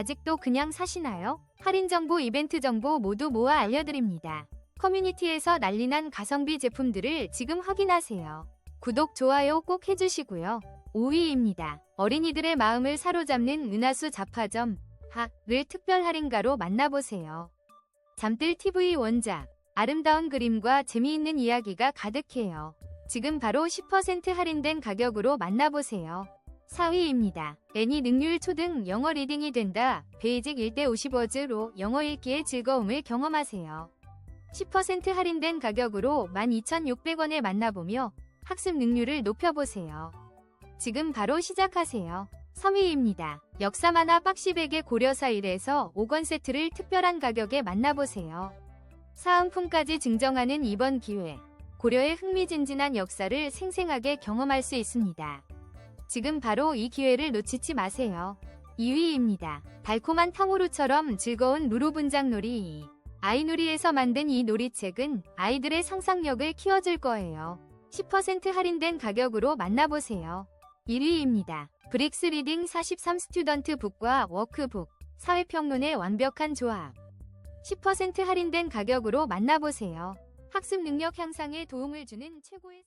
아직도 그냥 사시나요? 할인 정보, 이벤트 정보 모두 모아 알려드립니다. 커뮤니티에서 난리난 가성비 제품들을 지금 확인하세요. 구독, 좋아요 꼭 해주시고요. 5위입니다. 어린이들의 마음을 사로잡는 은하수 잡화점 하를 특별 할인가로 만나보세요. 잠들 TV 원작 아름다운 그림과 재미있는 이야기가 가득해요. 지금 바로 10% 할인된 가격으로 만나보세요. 4위입니다. 애니 능률 초등 영어 리딩이 된다. 베이직 1대 50워즈로 영어 읽기의 즐거움을 경험하세요. 10% 할인된 가격으로 12,600원에 만나보며 학습 능률을 높여보세요. 지금 바로 시작하세요. 3위입니다. 역사 만화 박시백의 고려사 1에서 5권 세트를 특별한 가격에 만나보세요. 사은품까지 증정하는 이번 기회. 고려의 흥미진진한 역사를 생생하게 경험할 수 있습니다. 지금 바로 이 기회를 놓치지 마세요. 2위입니다. 달콤한 탕후루처럼 즐거운 루루 분장놀이. 아이놀이에서 만든 이 놀이책은 아이들의 상상력을 키워줄 거예요. 10% 할인된 가격으로 만나보세요. 1위입니다. 브릭스 리딩 43 스튜던트 북과 워크북. 사회평론의 완벽한 조합. 10% 할인된 가격으로 만나보세요. 학습 능력 향상에 도움을 주는 최고의